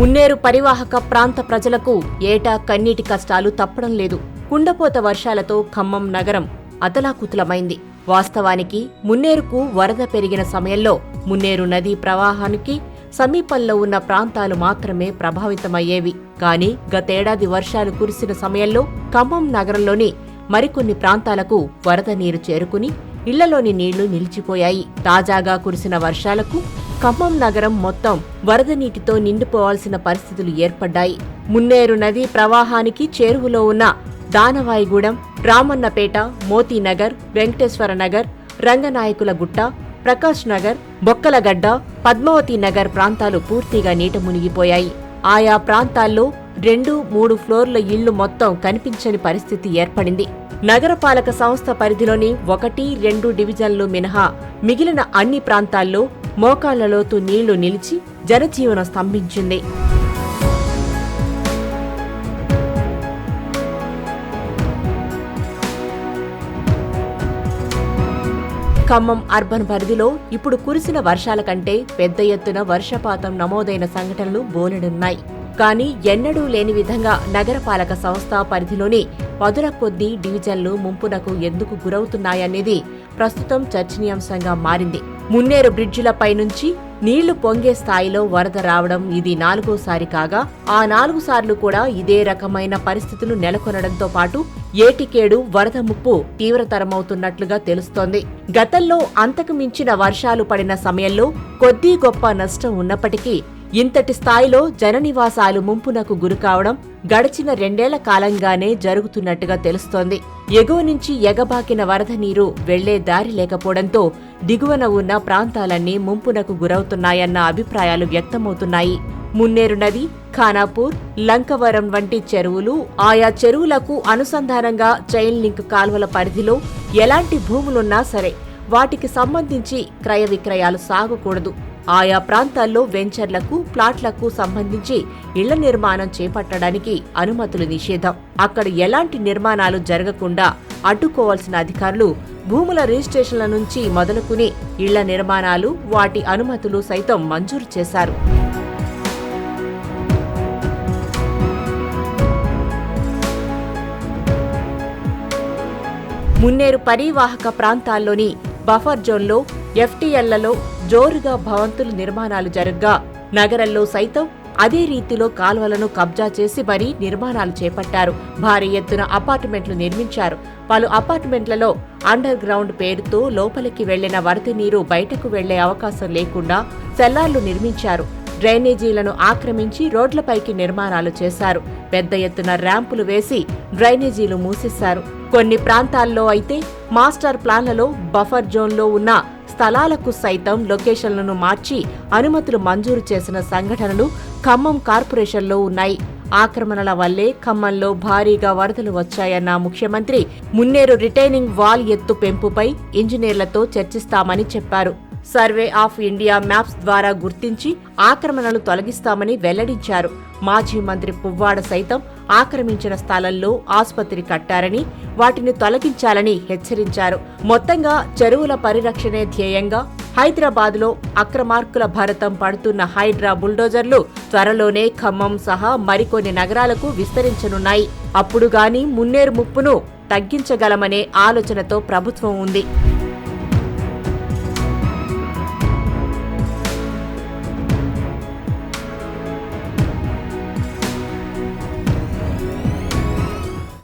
మున్నేరు పరివాహక ప్రాంత ప్రజలకు ఏటా కన్నీటి కష్టాలు తప్పడం లేదు. కుండపోత వర్షాలతో ఖమ్మం నగరం అతలాకుతలమైంది. వాస్తవానికి మున్నేరుకు వరద పెరిగిన సమయంలో మున్నేరు నదీ ప్రవాహానికి సమీపంలో ఉన్న ప్రాంతాలు మాత్రమే ప్రభావితమయ్యేవి. కానీ గతేడాది వర్షాలు కురిసిన సమయంలో ఖమ్మం నగరంలోని మరికొన్ని ప్రాంతాలకు వరద నీరు చేరుకుని ఇళ్ళలోని నీళ్ళు నిలిచిపోయాయి. తాజాగా కురిసిన వర్షాలకు ఖమ్మం నగరం మొత్తం వరద నీటితో నిండిపోవాల్సిన పరిస్థితులు ఏర్పడ్డాయి. మున్నేరు నదీ ప్రవాహానికి చేరువలో ఉన్న దానవాయిగూడెం రామన్నపేట మోతీనగర్ వెంకటేశ్వర నగర్ రంగనాయకుల గుట్ట ప్రకాష్ నగర్ బొక్కలగడ్డ పద్మావతి నగర్ ప్రాంతాలు పూర్తిగా నీట మునిగిపోయాయి. ఆయా ప్రాంతాల్లో రెండు మూడు ఫ్లోర్ల ఇళ్ళు మొత్తం కనిపించని పరిస్థితి ఏర్పడింది. నగరపాలక సంస్థ పరిధిలోని ఒకటి రెండు డివిజన్లు మినహా మిగిలిన అన్ని ప్రాంతాల్లో మోకాళ్ళలోతు నీళ్ళు నిలిచి జనజీవనం స్తంభించింది. ఖమ్మం అర్బన్ పరిధిలో ఇప్పుడు కురిసిన వర్షాల కంటే పెద్ద ఎత్తున వర్షపాతం నమోదైన సంఘటనలు బోలెడున్నాయి. కానీ ఎన్నడూ లేని విధంగా నగరపాలక సంస్థ పరిధిలోని పదుల కొద్దీ డివిజన్లు ముంపునకు ఎందుకు గురవుతున్నాయనేది ప్రస్తుతం చర్చనీయాంశంగా మారింది. మున్నేరు బ్రిడ్జిలపై నుంచి నీళ్ళు పొంగే స్థాయిలో వరద రావడం ఇది నాలుగోసారి కాగా ఆ నాలుగు సార్లు కూడా ఇదే రకమైన పరిస్థితులు నెలకొనడంతో పాటు ఏటికేడు వరద ముప్పు తీవ్రతరమవుతున్నట్లుగా తెలుస్తోంది. గతంలో అంతకు మించిన వర్షాలు పడిన సమయంలో కొద్దీ గొప్ప నష్టం ఉన్నప్పటికీ ఇంతటి స్థాయిలో జననివాసాలు ముంపునకు గురికావడం గడిచిన రెండేళ్ళ కాలంగానే జరుగుతున్నట్టుగా తెలుస్తోంది. ఎగువ నుంచి ఎగబాకిన వరద నీరు వెళ్ళే దారి లేకపోవడంతో దిగువన ఉన్న ప్రాంతాలన్నీ ముంపునకు గురవుతున్నాయన్న అభిప్రాయాలు వ్యక్తమవుతున్నాయి. మున్నేరు నది ఖానాపూర్ లంకవరం వంటి చెరువులు ఆయా చెరువులకు అనుసంధానంగా చైన్ లింక్ కాల్వల పరిధిలో ఎలాంటి భూములున్నా సరే వాటికి సంబంధించి క్రయ విక్రయాలు సాగకూడదు. ఆయా ప్రాంతాల్లో వెంచర్లకు ప్లాట్లకు సంబంధించి ఇళ్ళ నిర్మాణం చేపట్టడానికి అనుమతులు నిషేధం. అక్కడ ఎలాంటి నిర్మాణాలు జరగకుండా అడ్డుకోవాల్సిన అధికారులు భూముల రిజిస్ట్రేషన్ల నుంచి మొదలుకుని ఇళ్ళ నిర్మాణాలు వాటి అనుమతులు సైతం మంజూరు చేశారు. మున్నేరు పరివాహక ప్రాంతాల్లోని బఫర్ జోన్లో ఎఫ్టీఎల్లలో జోరుగా భవంతులు నిర్మాణాలు జరగ్గా. నగరంలో సైతం అదే రీతిలో కాల్వలను కబ్జా చేసి మరీ నిర్మాణాలు చేపట్టారు. భారీ ఎత్తున అపార్ట్మెంట్లు నిర్మించారు. పలు అపార్ట్మెంట్లలో అండర్ గ్రౌండ్ పేరుతో లోపలికి వెళ్ళిన వరద నీరు బయటకు వెళ్ళే అవకాశం లేకుండా సెల్లార్లు నిర్మించారు. డ్రైనేజీలను ఆక్రమించి రోడ్లపైకి నిర్మాణాలు చేశారు. పెద్ద ఎత్తున ర్యాంపులు వేసి డ్రైనేజీలు మూసేశారు. కొన్ని ప్రాంతాల్లో అయితే మాస్టర్ ప్లాన్లలో బఫర్ జోన్లో ఉన్న స్థలాలకు సైతం లొకేషన్లను మార్చి అనుమతులు మంజూరు చేసిన సంఘటనలు ఖమ్మం కార్పొరేషన్లో ఉన్నాయి. ఆక్రమణల వల్లే ఖమ్మంలో భారీగా వరదలు వచ్చాయన్న ముఖ్యమంత్రి మున్నేరు రిటైనింగ్ వాల్ ఎత్తు పెంపుపై ఇంజనీర్లతో చర్చిస్తామని చెప్పారు. సర్వే ఆఫ్ ఇండియా మ్యాప్స్ ద్వారా గుర్తించి ఆక్రమణలు తొలగిస్తామని వెల్లడించారు. మాజీ మంత్రి పువ్వాడ సైతం ఆక్రమించిన స్థలంలో ఆసుపత్రి కట్టారని వాటిని తొలగించాలని హెచ్చరించారు. మొత్తంగా చెరువుల పరిరక్షణే ధ్యేయంగా హైదరాబాద్లో అక్రమార్కుల భరతం పడుతున్న హైడ్రా బుల్డోజర్లు త్వరలోనే ఖమ్మం సహా మరికొన్ని నగరాలకు విస్తరించనున్నాయి. అప్పుడు గాని మున్నేరు ముప్పును తగ్గించగలమనే ఆలోచనతో ప్రభుత్వం ఉంది.